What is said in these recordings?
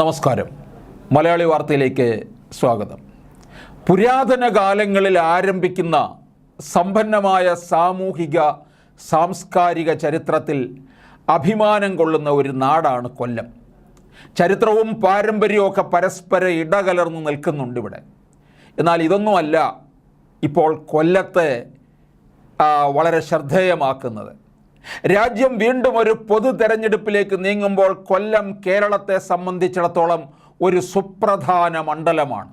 നമസ്കാരം. മലയാളി വാർത്തയിലേക്ക് സ്വാഗതം. പുരാതന കാലങ്ങളിൽ ആരംഭിക്കുന്ന സമ്പന്നമായ സാമൂഹിക സാംസ്കാരിക ചരിത്രത്തിൽ അഭിമാനം കൊള്ളുന്ന ഒരു നാടാണ് കൊല്ലം. ചരിത്രവും പാരമ്പര്യവും ഒക്കെ പരസ്പരം ഇടകലർന്ന് നിൽക്കുന്നുണ്ട് ഇവിടെ. എന്നാൽ ഇതൊന്നുമല്ല ഇപ്പോൾ കൊല്ലത്തെ വളരെ ശ്രദ്ധേയമാക്കുന്നത്. രാജ്യം വീണ്ടും ഒരു പൊതു തെരഞ്ഞെടുപ്പിലേക്ക് നീങ്ങുമ്പോൾ കൊല്ലം കേരളത്തെ സംബന്ധിച്ചിടത്തോളം ഒരു സുപ്രധാന മണ്ഡലമാണ്.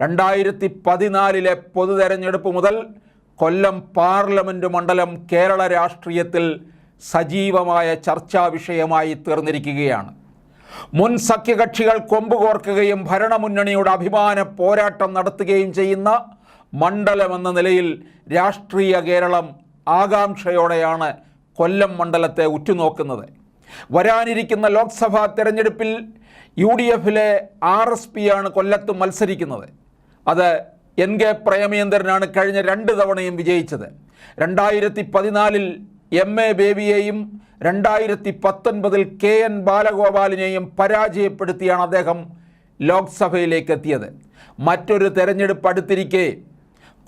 രണ്ടായിരത്തി പതിനാലിലെ പൊതു തെരഞ്ഞെടുപ്പ് മുതൽ കൊല്ലം പാർലമെന്റ് മണ്ഡലം കേരള രാഷ്ട്രീയത്തിൽ സജീവമായ ചർച്ചാ വിഷയമായി തീർന്നിരിക്കുകയാണ്. മുൻ സഖ്യകക്ഷികൾ കൊമ്പുകോർക്കുകയും ഭരണമുന്നണിയുടെ അഭിമാന പോരാട്ടം നടത്തുകയും ചെയ്യുന്ന മണ്ഡലമെന്ന നിലയിൽ രാഷ്ട്രീയ കേരളം ആകാംക്ഷയോടെയാണ് കൊല്ലം മണ്ഡലത്തെ ഉറ്റുനോക്കുന്നത്. വരാനിരിക്കുന്ന ലോക്സഭാ തെരഞ്ഞെടുപ്പിൽ യു ഡി എഫിലെ ആർ എസ് പിയാണ് കൊല്ലത്ത് മത്സരിക്കുന്നത്. അത് എൻ കെ പ്രേമേന്ദ്രനാണ് കഴിഞ്ഞ രണ്ട് തവണയും വിജയിച്ചത്. രണ്ടായിരത്തി പതിനാലിൽ എം എ ബേബിയെയും രണ്ടായിരത്തി പത്തൊൻപതിൽ കെ എൻ ബാലഗോപാലിനെയും പരാജയപ്പെടുത്തിയാണ് അദ്ദേഹം ലോക്സഭയിലേക്ക് എത്തിയത്. മറ്റൊരു തെരഞ്ഞെടുപ്പ് അടുത്തിരിക്കെ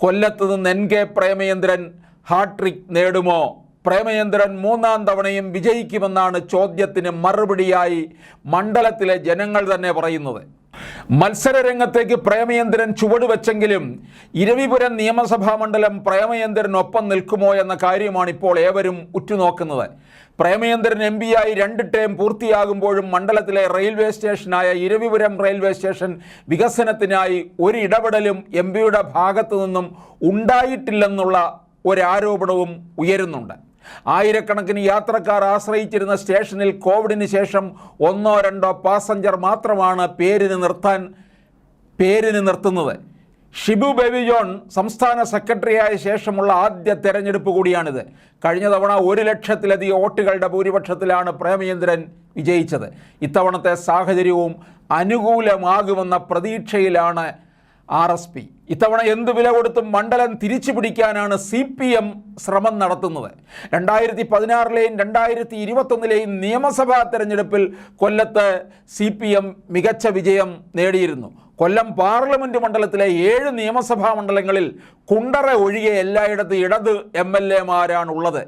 കൊല്ലത്ത് നിന്ന് N K Premachandran hat trick നേടുമോ? Premachandran മൂന്നാം തവണയും വിജയിക്കുമെന്നാണ് ചോദ്യത്തിന് മറുപടിയായി മണ്ഡലത്തിലെ ജനങ്ങൾ തന്നെ പറയുന്നത്. മത്സരരംഗത്തേക്ക് പ്രേമചന്ദ്രൻ ചുവടുവെച്ചെങ്കിലും ഇരവിപുരം നിയമസഭാ മണ്ഡലം പ്രേമചന്ദ്രനൊപ്പം നിൽക്കുമോ എന്ന കാര്യമാണ് ഇപ്പോൾ ഏവരും ഉറ്റുനോക്കുന്നത്. പ്രേമചന്ദ്രൻ എം പിയായി രണ്ട് ടേം പൂർത്തിയാകുമ്പോഴും മണ്ഡലത്തിലെ റെയിൽവേ സ്റ്റേഷനായ ഇരവിപുരം റെയിൽവേ സ്റ്റേഷൻ വികസനത്തിനായി ഒരു ഇടപെടലും എം പിയുടെ ഭാഗത്തു നിന്നും ഉണ്ടായിട്ടില്ലെന്നുള്ള ഒരാരോപണവും ഉയരുന്നുണ്ട്. ആയിരക്കണക്കിന് യാത്രക്കാർ ആശ്രയിച്ചിരുന്ന സ്റ്റേഷനിൽ കോവിഡിന് ശേഷം ഒന്നോ രണ്ടോ പാസഞ്ചർ മാത്രമാണ് പേരിന് നിർത്താൻ പേരിന് നിർത്തുന്നത്. ഷിബു ബേബി ജോൺ സംസ്ഥാന സെക്രട്ടറിയായ ശേഷമുള്ള ആദ്യ തെരഞ്ഞെടുപ്പ് കൂടിയാണിത്. കഴിഞ്ഞ തവണ ഒരു ലക്ഷത്തിലധികം വോട്ടുകളുടെ ഭൂരിപക്ഷത്തിലാണ് പ്രേമചന്ദ്രൻ വിജയിച്ചത്. ഇത്തവണത്തെ സാഹചര്യവും അനുകൂലമാകുമെന്ന പ്രതീക്ഷയിലാണ് ആർ എസ് പി. ഇത്തവണ എന്ത് വില കൊടുത്തും മണ്ഡലം തിരിച്ചു പിടിക്കാനാണ് സി പി എം ശ്രമം നടത്തുന്നത്. രണ്ടായിരത്തി പതിനാറിലെയും രണ്ടായിരത്തി ഇരുപത്തൊന്നിലെയും നിയമസഭാ തെരഞ്ഞെടുപ്പിൽ കൊല്ലത്ത് സി പി എം മികച്ച വിജയം നേടിയിരുന്നു. കൊല്ലം പാർലമെന്റ് മണ്ഡലത്തിലെ ഏഴ് നിയമസഭാ മണ്ഡലങ്ങളിൽ കുണ്ടറ ഒഴികെ എല്ലായിടത്തും ഇടത് എം എൽ എമാരാണുള്ളത്.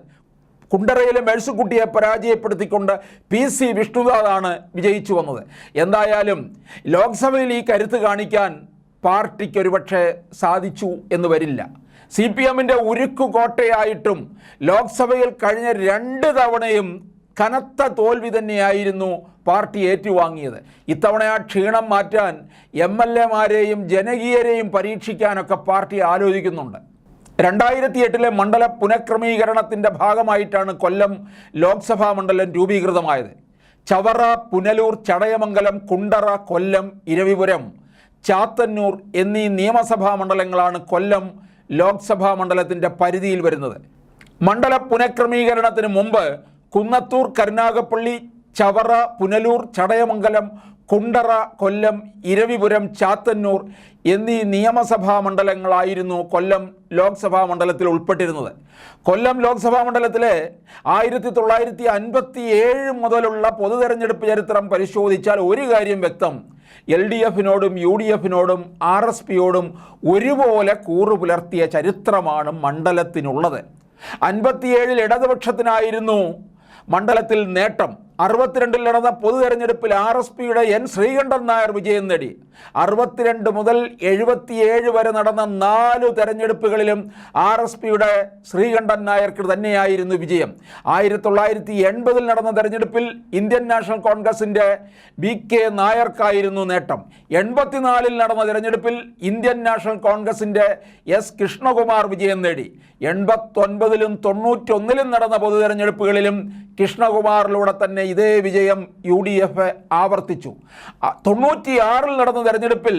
കുണ്ടറയിലെ മേഴ്സുക്കുട്ടിയെ പരാജയപ്പെടുത്തിക്കൊണ്ട് പി സി വിഷ്ണുദാസാണ് വിജയിച്ചു വന്നത്. എന്തായാലും ലോക്സഭയിൽ ഈ കരുത്ത് കാണിക്കാൻ പാർട്ടിക്ക് ഒരുപക്ഷെ സാധിച്ചു എന്ന് വരില്ല. സി പി എമ്മിന്റെ ഉരുക്കു കോട്ടയായിട്ടും ലോക്സഭയിൽ കഴിഞ്ഞ രണ്ട് തവണയും കനത്ത തോൽവി തന്നെയായിരുന്നു പാർട്ടി ഏറ്റുവാങ്ങിയത്. ഇത്തവണ ആ ക്ഷീണം മാറ്റാൻ എം എൽ എമാരെയും ജനകീയരെയും പരീക്ഷിക്കാനൊക്കെ പാർട്ടി ആലോചിക്കുന്നുണ്ട്. രണ്ടായിരത്തി എട്ടിലെ മണ്ഡല പുനഃക്രമീകരണത്തിന്റെ ഭാഗമായിട്ടാണ് കൊല്ലം ലോക്സഭാ മണ്ഡലം രൂപീകൃതമായത്. ചവറ പുനലൂർ ചടയമംഗലം കുണ്ടറ കൊല്ലം ഇരവിപുരം ചാത്തന്നൂർ എന്നീ നിയമസഭാ മണ്ഡലങ്ങളാണ് കൊല്ലം ലോക്സഭാ മണ്ഡലത്തിന്റെ പരിധിയിൽ വരുന്നത്. മണ്ഡല പുനഃക്രമീകരണത്തിന് മുമ്പ് കുന്നത്തൂർ കരുനാഗപ്പള്ളി ചവറ പുനലൂർ ചടയമംഗലം കുണ്ടറ കൊല്ലം ഇരവിപുരം ചാത്തന്നൂർ എന്നീ നിയമസഭാ മണ്ഡലങ്ങളായിരുന്നു കൊല്ലം ലോക്സഭാ മണ്ഡലത്തിൽ ഉൾപ്പെട്ടിരുന്നത്. കൊല്ലം ലോക്സഭാ മണ്ഡലത്തിലെ ആയിരത്തി തൊള്ളായിരത്തി അൻപത്തി ഏഴ് മുതലുള്ള പൊതു തെരഞ്ഞെടുപ്പ് ചരിത്രം പരിശോധിച്ചാൽ ഒരു കാര്യം വ്യക്തം. എൽ ഡി എഫിനോടും യു ഡി എഫിനോടും ആർ എസ് പിയോടും ഒരുപോലെ കൂറു പുലർത്തിയ ചരിത്രമാണ് മണ്ഡലത്തിനുള്ളത്. അൻപത്തിയേഴിൽ ഇടതുപക്ഷത്തിനായിരുന്നു മണ്ഡലത്തിൽ നേട്ടം. അറുപത്തിരണ്ടിൽ നടന്ന പൊതു തെരഞ്ഞെടുപ്പിൽ ആർ എസ് പിയുടെ എൻ ശ്രീകണ്ഠൻ നായർ വിജയം നേടി. അറുപത്തിരണ്ട് മുതൽ എഴുപത്തിയേഴ് വരെ നടന്ന നാല് തെരഞ്ഞെടുപ്പുകളിലും ആർ എസ് പിയുടെ ശ്രീകണ്ഠൻ നായർക്ക് തന്നെയായിരുന്നു വിജയം. ആയിരത്തി തൊള്ളായിരത്തി എൺപതിൽ നടന്ന തെരഞ്ഞെടുപ്പിൽ ഇന്ത്യൻ നാഷണൽ കോൺഗ്രസിന്റെ ബി കെ നായർക്കായിരുന്നു നേട്ടം. എൺപത്തിനാലിൽ നടന്ന തെരഞ്ഞെടുപ്പിൽ ഇന്ത്യൻ നാഷണൽ കോൺഗ്രസിന്റെ എസ് കൃഷ്ണകുമാർ വിജയം നേടി. എൺപത്തൊൻപതിലും തൊണ്ണൂറ്റൊന്നിലും നടന്ന പൊതു തെരഞ്ഞെടുപ്പുകളിലും കൃഷ്ണകുമാറിലൂടെ തന്നെ ഇതേ വിജയം യു ഡി എഫ് ആവർത്തിച്ചു. തൊണ്ണൂറ്റിയാറിൽ നടന്ന തെരഞ്ഞെടുപ്പിൽ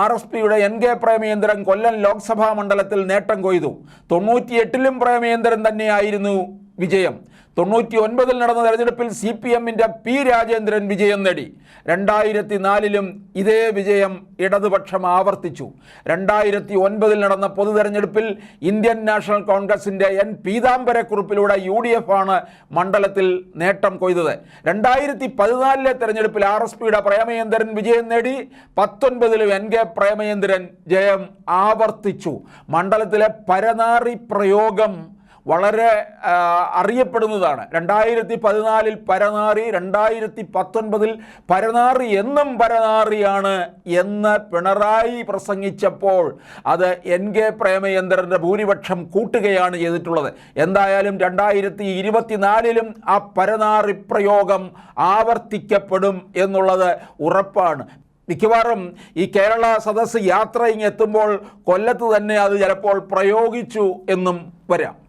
ആർ എസ് പിയുടെ എൻ കെ പ്രേമേന്ദ്രൻ കൊല്ലം ലോക്സഭാ മണ്ഡലത്തിൽ നേട്ടം കൊയ്തു. തൊണ്ണൂറ്റിയെട്ടിലും പ്രേമേന്ദ്രൻ തന്നെയായിരുന്നു വിജയം. തൊണ്ണൂറ്റി ഒൻപതിൽ നടന്ന തെരഞ്ഞെടുപ്പിൽ സി പി എമ്മിന്റെ പി രാജേന്ദ്രൻ വിജയം നേടി. രണ്ടായിരത്തി നാലിലും ഇതേ വിജയം ഇടതുപക്ഷം ആവർത്തിച്ചു. രണ്ടായിരത്തി ഒൻപതിൽ നടന്ന പൊതു തെരഞ്ഞെടുപ്പിൽ ഇന്ത്യൻ നാഷണൽ കോൺഗ്രസിന്റെ എൻ പീതാംബരക്കുറിപ്പിലൂടെ യു ഡി എഫ് ആണ് മണ്ഡലത്തിൽ നേട്ടം കൊയ്തത്. രണ്ടായിരത്തി പതിനാലിലെ തെരഞ്ഞെടുപ്പിൽ ആർ എസ് പിയുടെ പ്രേമചന്ദ്രൻ വിജയം നേടി. പത്തൊൻപതിലും എൻ കെ പ്രേമചന്ദ്രൻ ജയം ആവർത്തിച്ചു. മണ്ഡലത്തിലെ പരനാറി പ്രയോഗം വളരെ അറിയപ്പെടുന്നതാണ്. രണ്ടായിരത്തി പതിനാലിൽ പരനാറി രണ്ടായിരത്തി പത്തൊൻപതിൽ പരനാറി എന്നും പരനാറിയാണ് എന്ന് പിണറായി പ്രസംഗിച്ചപ്പോൾ അത് എൻ കെ പ്രേമചന്ദ്രന്റെ ഭൂരിപക്ഷം കൂട്ടുകയാണ് ചെയ്തിട്ടുള്ളത്. എന്തായാലും രണ്ടായിരത്തി ഇരുപത്തിനാലിലും ആ പരനാറി പ്രയോഗം ആവർത്തിക്കപ്പെടും എന്നുള്ളത് ഉറപ്പാണ്. മിക്കവാറും ഈ കേരള സദസ് യാത്ര ഇങ്ങെത്തുമ്പോൾ കൊല്ലത്ത് തന്നെ അത് ചിലപ്പോൾ പ്രയോഗിച്ചു എന്നും വരാം.